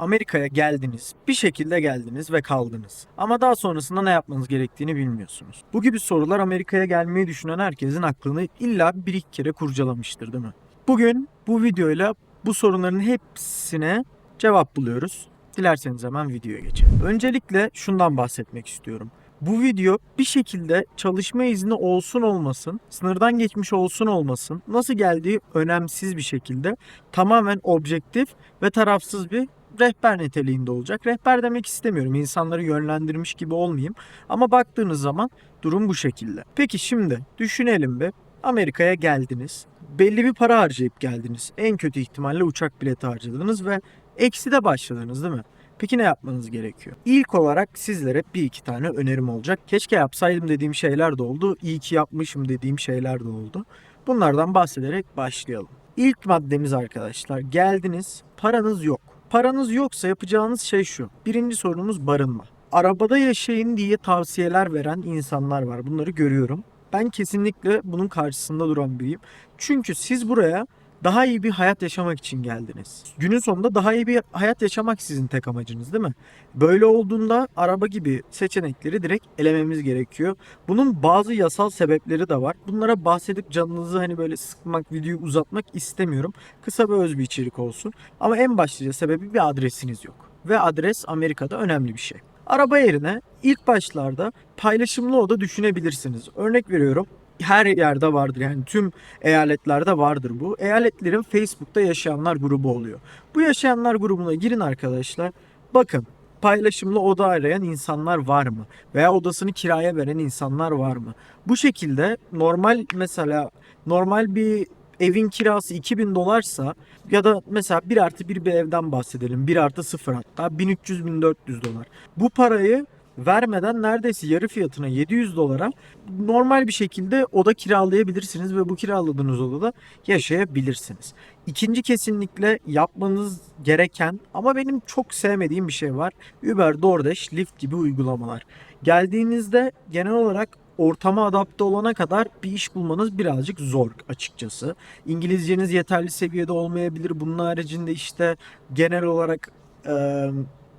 Amerika'ya geldiniz, bir şekilde geldiniz ve kaldınız. Ama daha sonrasında ne yapmanız gerektiğini bilmiyorsunuz. Bu gibi sorular Amerika'ya gelmeyi düşünen herkesin aklını illa bir iki kere kurcalamıştır değil mi? Bugün bu videoyla bu sorunların hepsine cevap buluyoruz. Dilerseniz hemen videoya geçelim. Öncelikle şundan bahsetmek istiyorum. Bu video bir şekilde çalışma izni olsun olmasın, sınırdan geçmiş olsun olmasın, nasıl geldiği önemsiz bir şekilde tamamen objektif ve tarafsız bir rehber niteliğinde olacak. Rehber demek istemiyorum. insanları yönlendirmiş gibi olmayayım. Ama baktığınız zaman durum bu şekilde. Peki şimdi düşünelim bir. Amerika'ya geldiniz. Belli bir para harcayıp geldiniz. En kötü ihtimalle uçak bileti harcadınız ve ekside başladınız değil mi? Peki ne yapmanız gerekiyor? İlk olarak sizlere bir iki tane önerim olacak. Keşke yapsaydım dediğim şeyler de oldu. İyi ki yapmışım dediğim şeyler de oldu. Bunlardan bahsederek başlayalım. İlk maddemiz arkadaşlar geldiniz paranız yok. Paranız yoksa yapacağınız şey şu. Birinci sorunumuz barınma. Arabada yaşayın diye tavsiyeler veren insanlar var. Bunları görüyorum. Ben kesinlikle bunun karşısında duran biriyim. Çünkü siz buraya daha iyi bir hayat yaşamak için geldiniz. Günün sonunda daha iyi bir hayat yaşamak sizin tek amacınız değil mi? Böyle olduğunda araba gibi seçenekleri direkt elememiz gerekiyor. Bunun bazı yasal sebepleri de var. Bunlara bahsedip canınızı hani böyle sıkmak, videoyu uzatmak istemiyorum. Kısa ve öz bir içerik olsun. Ama en başlıca sebebi bir adresiniz yok. Ve adres Amerika'da önemli bir şey. Araba yerine ilk başlarda paylaşımlı oda düşünebilirsiniz. Örnek veriyorum her yerde vardır yani tüm eyaletlerde vardır bu. Eyaletlerin Facebook'ta yaşayanlar grubu oluyor. Bu yaşayanlar grubuna girin arkadaşlar. Bakın paylaşımlı oda arayan insanlar var mı? Veya odasını kiraya veren insanlar var mı? Bu şekilde normal mesela normal bir evin kirası 2000 dolarsa ya da mesela 1 artı 1 bir evden bahsedelim. 1 artı 0 hatta 1300-1400 dolar. Bu parayı vermeden neredeyse yarı fiyatına 700 dolara normal bir şekilde oda kiralayabilirsiniz ve bu kiraladığınız odada yaşayabilirsiniz. İkinci kesinlikle yapmanız gereken ama benim çok sevmediğim bir şey var. Uber, DoorDash, Lyft gibi uygulamalar. Geldiğinizde genel olarak ortama adapte olana kadar bir iş bulmanız birazcık zor açıkçası. İngilizceniz yeterli seviyede olmayabilir. Bunun haricinde işte genel olarak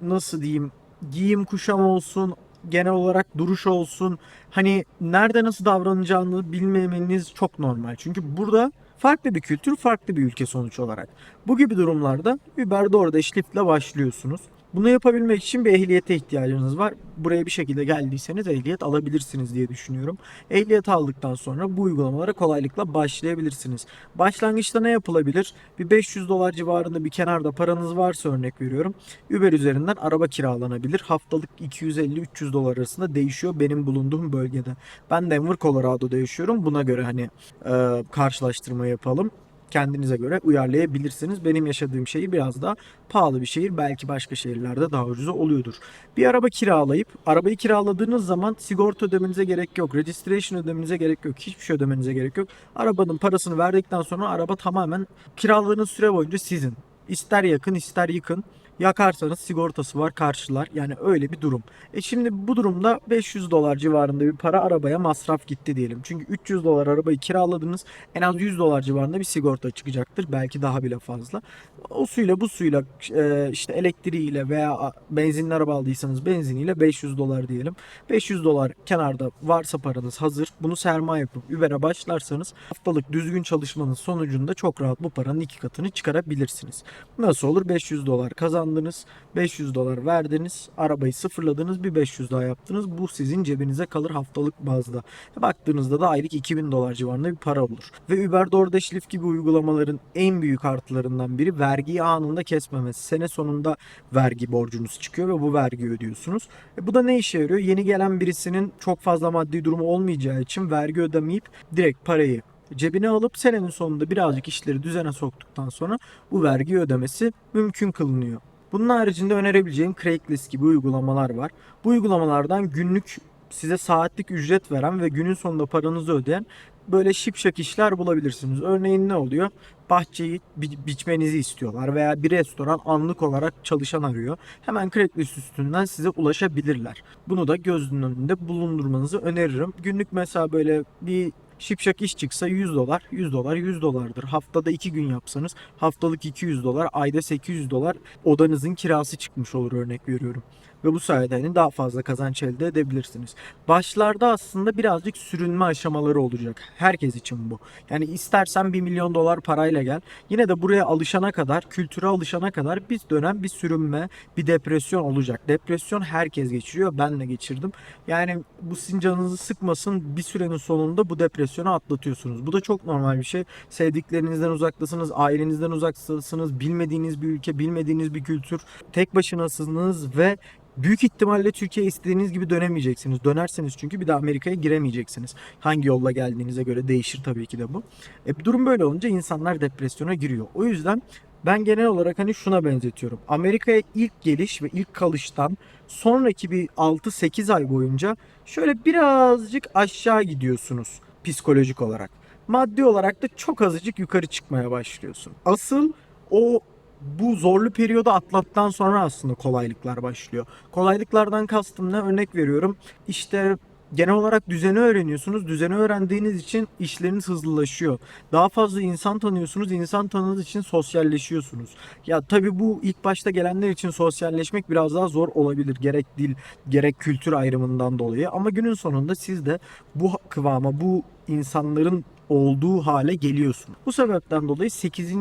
nasıl diyeyim giyim kuşam olsun, genel olarak duruş olsun. Hani nerede nasıl davranacağını bilmemeniz çok normal. Çünkü burada farklı bir kültür, farklı bir ülke sonuç olarak. Bu gibi durumlarda Uber DoorDash Lyft'le başlıyorsunuz. Bunu yapabilmek için bir ehliyete ihtiyacınız var. Buraya bir şekilde geldiyseniz ehliyet alabilirsiniz diye düşünüyorum. Ehliyet aldıktan sonra bu uygulamalara kolaylıkla başlayabilirsiniz. Başlangıçta ne yapılabilir? Bir 500 dolar civarında bir kenarda paranız varsa örnek veriyorum. Uber üzerinden araba kiralanabilir. Haftalık 250-300 dolar arasında değişiyor benim bulunduğum bölgede. Ben Denver, Colorado'da yaşıyorum. Buna göre hani e, karşılaştırma yapalım kendinize göre uyarlayabilirsiniz. Benim yaşadığım şehir biraz daha pahalı bir şehir. Belki başka şehirlerde daha ucuzu oluyordur. Bir araba kiralayıp arabayı kiraladığınız zaman sigorta ödemenize gerek yok. Registration ödemenize gerek yok. Hiçbir şey ödemenize gerek yok. Arabanın parasını verdikten sonra araba tamamen kiraladığınız süre boyunca sizin. İster yakın ister yıkın. Yakarsanız sigortası var karşılar. Yani öyle bir durum. E şimdi bu durumda 500 dolar civarında bir para arabaya masraf gitti diyelim. Çünkü 300 dolar arabayı kiraladınız. En az 100 dolar civarında bir sigorta çıkacaktır. Belki daha bile fazla. O suyla bu suyla e, işte elektriğiyle veya benzinli araba aldıysanız benziniyle 500 dolar diyelim. 500 dolar kenarda varsa paranız hazır. Bunu sermaye yapıp Uber'e başlarsanız haftalık düzgün çalışmanın sonucunda çok rahat bu paranın iki katını çıkarabilirsiniz. Nasıl olur? 500 dolar kazandınız. 500 dolar verdiniz. Arabayı sıfırladınız. Bir 500 daha yaptınız. Bu sizin cebinize kalır haftalık bazda. Baktığınızda da aylık 2000 dolar civarında bir para olur. Ve Uber, DoorDash, Lyft gibi uygulamaların en büyük artılarından biri vergiyi anında kesmemesi. Sene sonunda vergi borcunuz çıkıyor ve bu vergiyi ödüyorsunuz. E bu da ne işe yarıyor? Yeni gelen birisinin çok fazla maddi durumu olmayacağı için vergi ödemeyip direkt parayı cebine alıp senenin sonunda birazcık işleri düzene soktuktan sonra bu vergi ödemesi mümkün kılınıyor. Bunun haricinde önerebileceğim Craigslist gibi uygulamalar var. Bu uygulamalardan günlük size saatlik ücret veren ve günün sonunda paranızı ödeyen böyle şipşak işler bulabilirsiniz. Örneğin ne oluyor? Bahçeyi bi- biçmenizi istiyorlar veya bir restoran anlık olarak çalışan arıyor. Hemen Craigslist üstünden size ulaşabilirler. Bunu da gözünün önünde bulundurmanızı öneririm. Günlük mesela böyle bir Şipşak iş çıksa 100 dolar, 100 dolar, 100 dolardır. Haftada 2 gün yapsanız haftalık 200 dolar, ayda 800 dolar odanızın kirası çıkmış olur örnek veriyorum. Ve bu sayede hani daha fazla kazanç elde edebilirsiniz. Başlarda aslında birazcık sürünme aşamaları olacak. Herkes için bu. Yani istersen 1 milyon dolar parayla gel. Yine de buraya alışana kadar, kültüre alışana kadar bir dönem bir sürünme, bir depresyon olacak. Depresyon herkes geçiriyor. Ben de geçirdim. Yani bu sizin canınızı sıkmasın. Bir sürenin sonunda bu depresyonu atlatıyorsunuz. Bu da çok normal bir şey. Sevdiklerinizden uzaktasınız, ailenizden uzaktasınız, bilmediğiniz bir ülke, bilmediğiniz bir kültür. Tek başınasınız ve Büyük ihtimalle Türkiye'ye istediğiniz gibi dönemeyeceksiniz. Dönerseniz çünkü bir daha Amerika'ya giremeyeceksiniz. Hangi yolla geldiğinize göre değişir tabii ki de bu. E, durum böyle olunca insanlar depresyona giriyor. O yüzden ben genel olarak hani şuna benzetiyorum. Amerika'ya ilk geliş ve ilk kalıştan sonraki bir 6-8 ay boyunca şöyle birazcık aşağı gidiyorsunuz psikolojik olarak. Maddi olarak da çok azıcık yukarı çıkmaya başlıyorsun. Asıl o bu zorlu periyodu atlattıktan sonra aslında kolaylıklar başlıyor. Kolaylıklardan kastım ne? Örnek veriyorum. İşte genel olarak düzeni öğreniyorsunuz. Düzeni öğrendiğiniz için işleriniz hızlılaşıyor. Daha fazla insan tanıyorsunuz. İnsan tanıdığınız için sosyalleşiyorsunuz. Ya tabii bu ilk başta gelenler için sosyalleşmek biraz daha zor olabilir. Gerek dil, gerek kültür ayrımından dolayı. Ama günün sonunda siz de bu kıvama, bu insanların olduğu hale geliyorsun. Bu sebepten dolayı 8.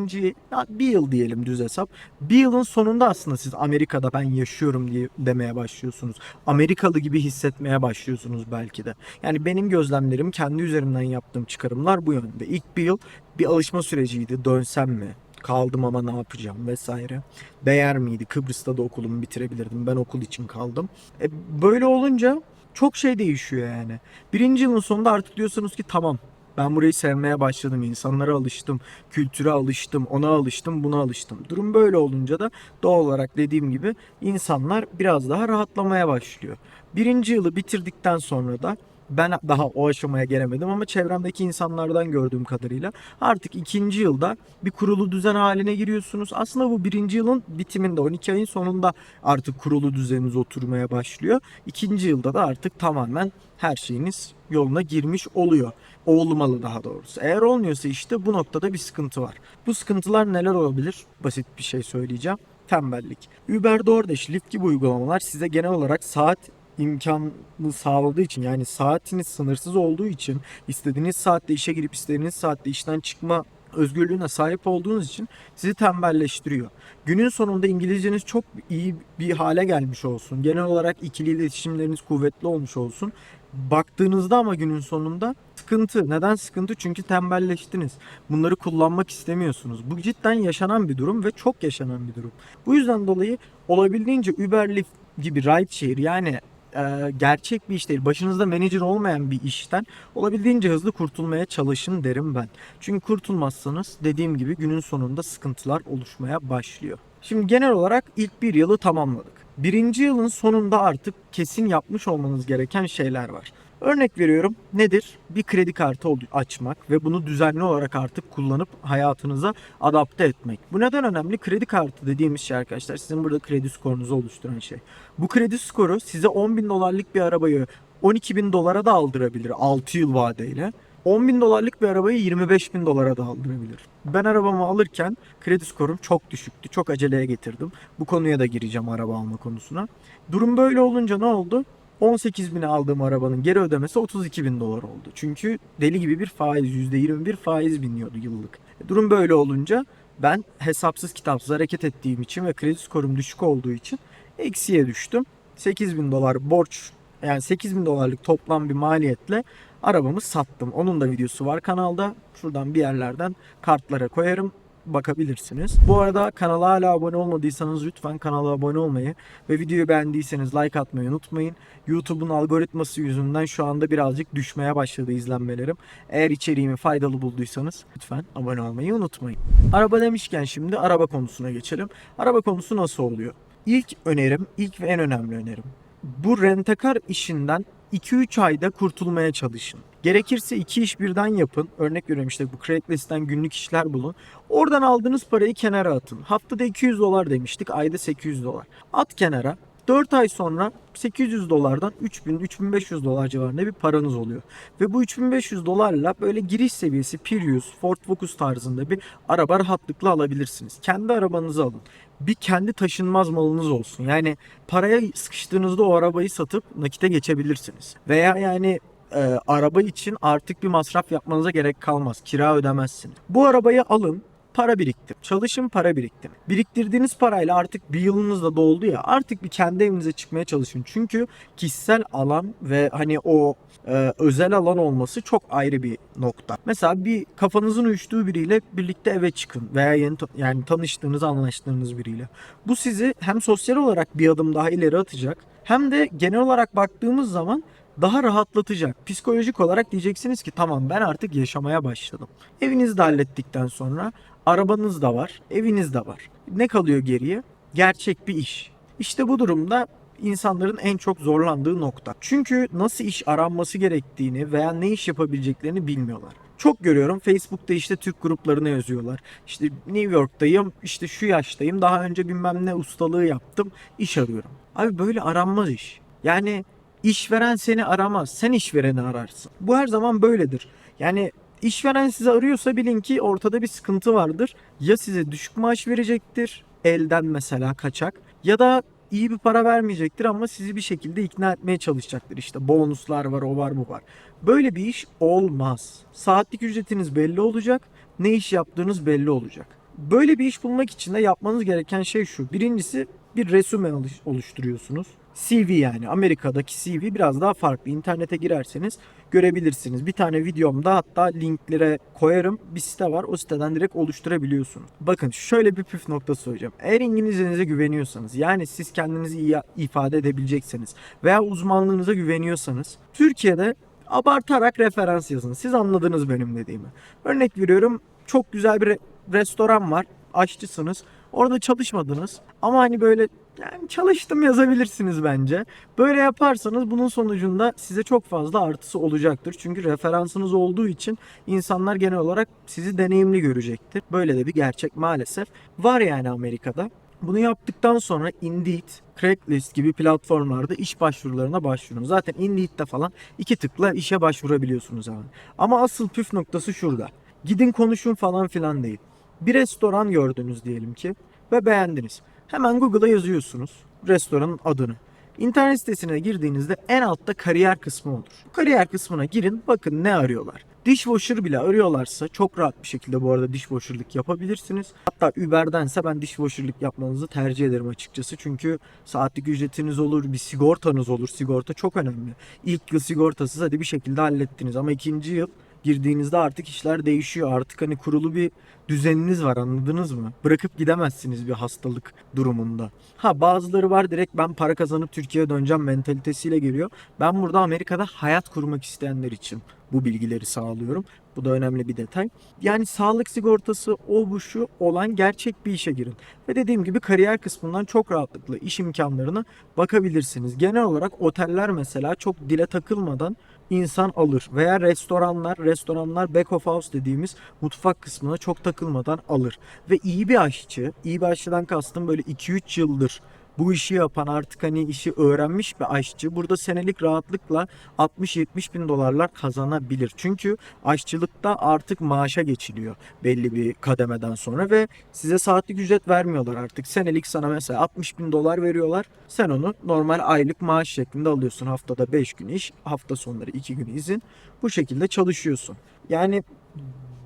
ya bir yıl diyelim düz hesap. Bir yılın sonunda aslında siz Amerika'da ben yaşıyorum diye demeye başlıyorsunuz. Amerikalı gibi hissetmeye başlıyorsunuz belki de. Yani benim gözlemlerim kendi üzerimden yaptığım çıkarımlar bu yönde. İlk bir yıl bir alışma süreciydi. Dönsem mi? Kaldım ama ne yapacağım vesaire. Değer miydi? Kıbrıs'ta da okulumu bitirebilirdim. Ben okul için kaldım. E, böyle olunca çok şey değişiyor yani. Birinci yılın sonunda artık diyorsunuz ki tamam ben burayı sevmeye başladım. insanlara alıştım. Kültüre alıştım. Ona alıştım. Buna alıştım. Durum böyle olunca da doğal olarak dediğim gibi insanlar biraz daha rahatlamaya başlıyor. Birinci yılı bitirdikten sonra da ben daha o aşamaya gelemedim ama çevremdeki insanlardan gördüğüm kadarıyla artık ikinci yılda bir kurulu düzen haline giriyorsunuz. Aslında bu birinci yılın bitiminde 12 ayın sonunda artık kurulu düzeniniz oturmaya başlıyor. İkinci yılda da artık tamamen her şeyiniz yoluna girmiş oluyor. Olmalı daha doğrusu. Eğer olmuyorsa işte bu noktada bir sıkıntı var. Bu sıkıntılar neler olabilir? Basit bir şey söyleyeceğim. Tembellik. Uber, DoorDash, Lyft gibi uygulamalar size genel olarak saat imkanını sağladığı için yani saatiniz sınırsız olduğu için istediğiniz saatte işe girip istediğiniz saatte işten çıkma özgürlüğüne sahip olduğunuz için sizi tembelleştiriyor. Günün sonunda İngilizceniz çok iyi bir hale gelmiş olsun. Genel olarak ikili iletişimleriniz kuvvetli olmuş olsun. Baktığınızda ama günün sonunda sıkıntı. Neden sıkıntı? Çünkü tembelleştiniz. Bunları kullanmak istemiyorsunuz. Bu cidden yaşanan bir durum ve çok yaşanan bir durum. Bu yüzden dolayı olabildiğince Uber Lyft gibi rideshare yani e, gerçek bir iş değil. Başınızda menajer olmayan bir işten olabildiğince hızlı kurtulmaya çalışın derim ben. Çünkü kurtulmazsanız dediğim gibi günün sonunda sıkıntılar oluşmaya başlıyor. Şimdi genel olarak ilk bir yılı tamamladık. Birinci yılın sonunda artık kesin yapmış olmanız gereken şeyler var. Örnek veriyorum nedir? Bir kredi kartı açmak ve bunu düzenli olarak artık kullanıp hayatınıza adapte etmek. Bu neden önemli? Kredi kartı dediğimiz şey arkadaşlar sizin burada kredi skorunuzu oluşturan şey. Bu kredi skoru size 10 bin dolarlık bir arabayı 12 bin dolara da aldırabilir 6 yıl vadeyle. 10 bin dolarlık bir arabayı 25 bin dolara da aldırabilir. Ben arabamı alırken kredi skorum çok düşüktü. Çok aceleye getirdim. Bu konuya da gireceğim araba alma konusuna. Durum böyle olunca ne oldu? 18 bine aldığım arabanın geri ödemesi 32 bin dolar oldu. Çünkü deli gibi bir faiz, %21 faiz biniyordu yıllık. E, Durum böyle olunca ben hesapsız kitapsız hareket ettiğim için ve kredi skorum düşük olduğu için eksiye düştüm. 8 bin dolar borç yani 8 bin dolarlık toplam bir maliyetle arabamı sattım. Onun da videosu var kanalda. Şuradan bir yerlerden kartlara koyarım bakabilirsiniz. Bu arada kanala hala abone olmadıysanız lütfen kanala abone olmayı ve videoyu beğendiyseniz like atmayı unutmayın. YouTube'un algoritması yüzünden şu anda birazcık düşmeye başladı izlenmelerim. Eğer içeriğimi faydalı bulduysanız lütfen abone olmayı unutmayın. Araba demişken şimdi araba konusuna geçelim. Araba konusu nasıl oluyor? İlk önerim, ilk ve en önemli önerim. Bu rentekar işinden 2-3 ayda kurtulmaya çalışın. Gerekirse iki iş birden yapın. Örnek veriyorum işte bu Craigslist'ten günlük işler bulun. Oradan aldığınız parayı kenara atın. Haftada 200 dolar demiştik. Ayda 800 dolar. At kenara. 4 ay sonra 800 dolardan 3000-3500 dolar civarında bir paranız oluyor. Ve bu 3500 dolarla böyle giriş seviyesi Prius, Ford Focus tarzında bir araba rahatlıkla alabilirsiniz. Kendi arabanızı alın. Bir kendi taşınmaz malınız olsun. Yani paraya sıkıştığınızda o arabayı satıp nakite geçebilirsiniz. Veya yani e, araba için artık bir masraf yapmanıza gerek kalmaz. Kira ödemezsiniz. Bu arabayı alın, para biriktir. Çalışın para biriktirin. Biriktirdiğiniz parayla artık bir yılınız da doldu ya artık bir kendi evinize çıkmaya çalışın. Çünkü kişisel alan ve hani o e, özel alan olması çok ayrı bir nokta. Mesela bir kafanızın uyuştuğu biriyle birlikte eve çıkın veya yeni yani tanıştığınız, anlaştığınız biriyle. Bu sizi hem sosyal olarak bir adım daha ileri atacak hem de genel olarak baktığımız zaman daha rahatlatacak. Psikolojik olarak diyeceksiniz ki tamam ben artık yaşamaya başladım. Evinizi de hallettikten sonra arabanız da var, eviniz de var. Ne kalıyor geriye? Gerçek bir iş. İşte bu durumda insanların en çok zorlandığı nokta. Çünkü nasıl iş aranması gerektiğini veya ne iş yapabileceklerini bilmiyorlar. Çok görüyorum Facebook'ta işte Türk gruplarına yazıyorlar. İşte New York'tayım, işte şu yaştayım, daha önce bilmem ne ustalığı yaptım, iş arıyorum. Abi böyle aranmaz iş. Yani işveren seni aramaz, sen işvereni ararsın. Bu her zaman böyledir. Yani işveren sizi arıyorsa bilin ki ortada bir sıkıntı vardır. Ya size düşük maaş verecektir, elden mesela kaçak ya da iyi bir para vermeyecektir ama sizi bir şekilde ikna etmeye çalışacaktır. İşte bonuslar var, o var, bu var. Böyle bir iş olmaz. Saatlik ücretiniz belli olacak, ne iş yaptığınız belli olacak. Böyle bir iş bulmak için de yapmanız gereken şey şu. Birincisi bir resüme alış- oluşturuyorsunuz. CV yani Amerika'daki CV biraz daha farklı. İnternete girerseniz görebilirsiniz. Bir tane videomda hatta linklere koyarım. Bir site var. O siteden direkt oluşturabiliyorsunuz. Bakın şöyle bir püf noktası söyleyeceğim. Eğer İngilizcenize güveniyorsanız yani siz kendinizi iyi ifade edebilecekseniz veya uzmanlığınıza güveniyorsanız Türkiye'de abartarak referans yazın. Siz anladınız benim dediğimi. Örnek veriyorum çok güzel bir re- restoran var. Aşçısınız. Orada çalışmadınız. Ama hani böyle yani çalıştım yazabilirsiniz bence. Böyle yaparsanız bunun sonucunda size çok fazla artısı olacaktır. Çünkü referansınız olduğu için insanlar genel olarak sizi deneyimli görecektir. Böyle de bir gerçek maalesef var yani Amerika'da. Bunu yaptıktan sonra Indeed, Craigslist gibi platformlarda iş başvurularına başvurun. Zaten Indeed'de falan iki tıkla işe başvurabiliyorsunuz abi. Ama asıl püf noktası şurada. Gidin konuşun falan filan değil. Bir restoran gördünüz diyelim ki ve beğendiniz. Hemen Google'a yazıyorsunuz restoranın adını. İnternet sitesine girdiğinizde en altta kariyer kısmı olur. Kariyer kısmına girin bakın ne arıyorlar. Dishwasher bile arıyorlarsa çok rahat bir şekilde bu arada dishwasher'lık yapabilirsiniz. Hatta Uber'dense ben dishwasher'lık yapmanızı tercih ederim açıkçası. Çünkü saatlik ücretiniz olur, bir sigortanız olur. Sigorta çok önemli. İlk yıl sigortasız hadi bir şekilde hallettiniz ama ikinci yıl girdiğinizde artık işler değişiyor. Artık hani kurulu bir düzeniniz var anladınız mı? Bırakıp gidemezsiniz bir hastalık durumunda. Ha bazıları var direkt ben para kazanıp Türkiye'ye döneceğim mentalitesiyle geliyor. Ben burada Amerika'da hayat kurmak isteyenler için bu bilgileri sağlıyorum. Bu da önemli bir detay. Yani sağlık sigortası o bu şu olan gerçek bir işe girin. Ve dediğim gibi kariyer kısmından çok rahatlıkla iş imkanlarına bakabilirsiniz. Genel olarak oteller mesela çok dile takılmadan insan alır. Veya restoranlar, restoranlar back of house dediğimiz mutfak kısmına çok takılmadan alır. Ve iyi bir aşçı, iyi bir aşçıdan kastım böyle 2-3 yıldır bu işi yapan artık hani işi öğrenmiş bir aşçı burada senelik rahatlıkla 60-70 bin dolarlar kazanabilir. Çünkü aşçılıkta artık maaşa geçiliyor belli bir kademeden sonra ve size saatlik ücret vermiyorlar artık. Senelik sana mesela 60 bin dolar veriyorlar. Sen onu normal aylık maaş şeklinde alıyorsun. Haftada 5 gün iş, hafta sonları 2 gün izin. Bu şekilde çalışıyorsun. Yani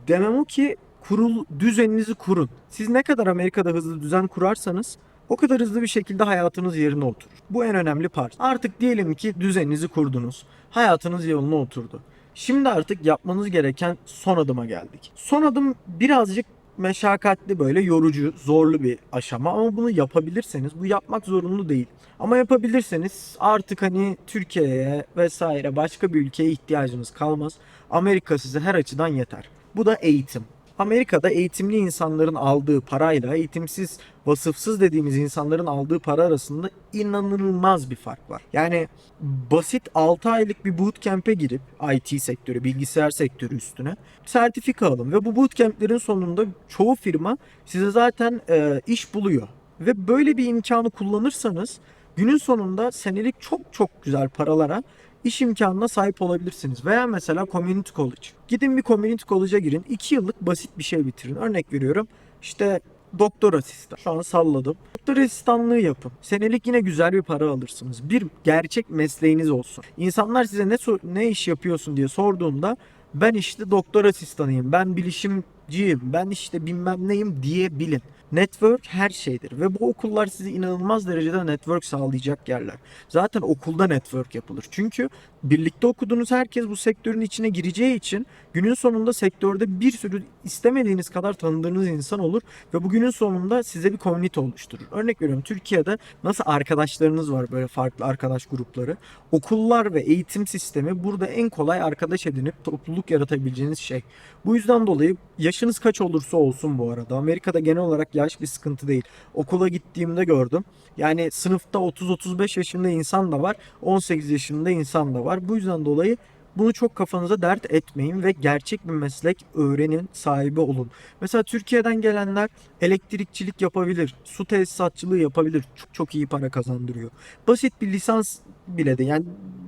demem o ki kurul düzeninizi kurun. Siz ne kadar Amerika'da hızlı düzen kurarsanız o kadar hızlı bir şekilde hayatınız yerine oturur. Bu en önemli part. Artık diyelim ki düzeninizi kurdunuz. Hayatınız yoluna oturdu. Şimdi artık yapmanız gereken son adıma geldik. Son adım birazcık meşakkatli böyle yorucu, zorlu bir aşama ama bunu yapabilirseniz bu yapmak zorunlu değil. Ama yapabilirseniz artık hani Türkiye'ye vesaire başka bir ülkeye ihtiyacınız kalmaz. Amerika size her açıdan yeter. Bu da eğitim. Amerika'da eğitimli insanların aldığı parayla eğitimsiz, vasıfsız dediğimiz insanların aldığı para arasında inanılmaz bir fark var. Yani basit 6 aylık bir bootcamp'e girip IT sektörü, bilgisayar sektörü üstüne sertifika alın ve bu bootcamp'lerin sonunda çoğu firma size zaten e, iş buluyor. Ve böyle bir imkanı kullanırsanız Günün sonunda senelik çok çok güzel paralara iş imkanına sahip olabilirsiniz. Veya mesela community college. Gidin bir community college'a girin. 2 yıllık basit bir şey bitirin. Örnek veriyorum. İşte doktor asistan. Şu an salladım. Doktor asistanlığı yapın. Senelik yine güzel bir para alırsınız. Bir gerçek mesleğiniz olsun. İnsanlar size ne ne iş yapıyorsun diye sorduğunda ben işte doktor asistanıyım, ben bilişimciyim, ben işte bilmem neyim diyebilin. Network her şeydir ve bu okullar size inanılmaz derecede network sağlayacak yerler. Zaten okulda network yapılır. Çünkü birlikte okuduğunuz herkes bu sektörün içine gireceği için günün sonunda sektörde bir sürü istemediğiniz kadar tanıdığınız insan olur ve bu günün sonunda size bir community oluşturur. Örnek veriyorum Türkiye'de nasıl arkadaşlarınız var böyle farklı arkadaş grupları. Okullar ve eğitim sistemi burada en kolay arkadaş edinip topluluk yaratabileceğiniz şey. Bu yüzden dolayı yaşınız kaç olursa olsun bu arada. Amerika'da genel olarak yaş bir sıkıntı değil. Okula gittiğimde gördüm. Yani sınıfta 30-35 yaşında insan da var. 18 yaşında insan da var. Bu yüzden dolayı bunu çok kafanıza dert etmeyin ve gerçek bir meslek öğrenin, sahibi olun. Mesela Türkiye'den gelenler elektrikçilik yapabilir, su tesisatçılığı yapabilir. Çok çok iyi para kazandırıyor. Basit bir lisans bile de yani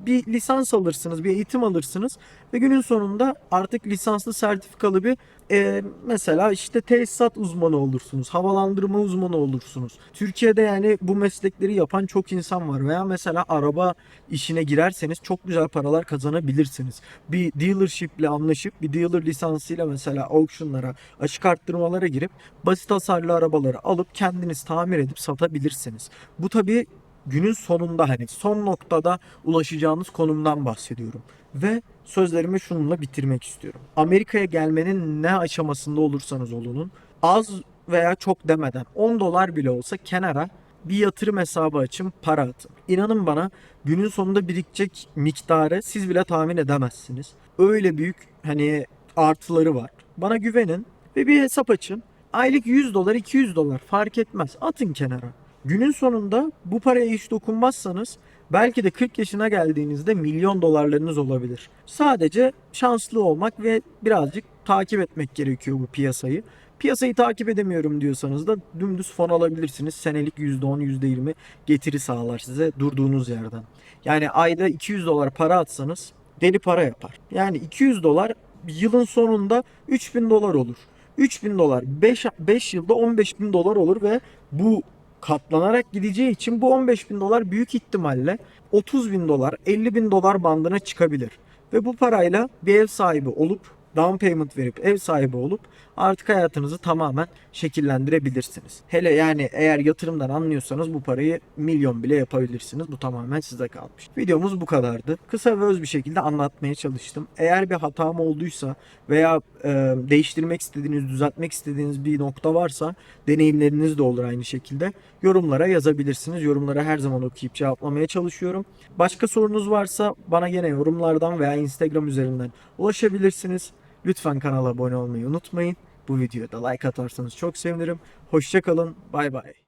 bir lisans alırsınız, bir eğitim alırsınız ve günün sonunda artık lisanslı sertifikalı bir e, mesela işte tesisat uzmanı olursunuz, havalandırma uzmanı olursunuz. Türkiye'de yani bu meslekleri yapan çok insan var veya mesela araba işine girerseniz çok güzel paralar kazanabilirsiniz. Bir dealership ile anlaşıp bir dealer lisansıyla mesela auctionlara, açık arttırmalara girip basit hasarlı arabaları alıp kendiniz tamir edip satabilirsiniz. Bu tabii günün sonunda hani son noktada ulaşacağınız konumdan bahsediyorum. Ve sözlerimi şununla bitirmek istiyorum. Amerika'ya gelmenin ne aşamasında olursanız olunun az veya çok demeden 10 dolar bile olsa kenara bir yatırım hesabı açın, para atın. İnanın bana günün sonunda birikecek miktarı siz bile tahmin edemezsiniz. Öyle büyük hani artıları var. Bana güvenin ve bir hesap açın. Aylık 100 dolar, 200 dolar fark etmez. Atın kenara. Günün sonunda bu paraya hiç dokunmazsanız belki de 40 yaşına geldiğinizde milyon dolarlarınız olabilir. Sadece şanslı olmak ve birazcık takip etmek gerekiyor bu piyasayı. Piyasayı takip edemiyorum diyorsanız da dümdüz fon alabilirsiniz. Senelik %10, %20 getiri sağlar size durduğunuz yerden. Yani ayda 200 dolar para atsanız deli para yapar. Yani 200 dolar yılın sonunda 3000 dolar olur. 3000 dolar 5, 5 yılda 15 bin dolar olur ve bu katlanarak gideceği için bu 15 bin dolar büyük ihtimalle 30 bin dolar 50 bin dolar bandına çıkabilir. Ve bu parayla bir ev sahibi olup down payment verip ev sahibi olup artık hayatınızı tamamen şekillendirebilirsiniz. Hele yani eğer yatırımdan anlıyorsanız bu parayı milyon bile yapabilirsiniz. Bu tamamen size kalmış. Videomuz bu kadardı. Kısa ve öz bir şekilde anlatmaya çalıştım. Eğer bir hatam olduysa veya e, değiştirmek istediğiniz, düzeltmek istediğiniz bir nokta varsa deneyimleriniz de olur aynı şekilde. Yorumlara yazabilirsiniz. Yorumlara her zaman okuyup cevaplamaya çalışıyorum. Başka sorunuz varsa bana gene yorumlardan veya Instagram üzerinden ulaşabilirsiniz. Lütfen kanala abone olmayı unutmayın. Bu videoya da like atarsanız çok sevinirim. Hoşçakalın. Bay bay.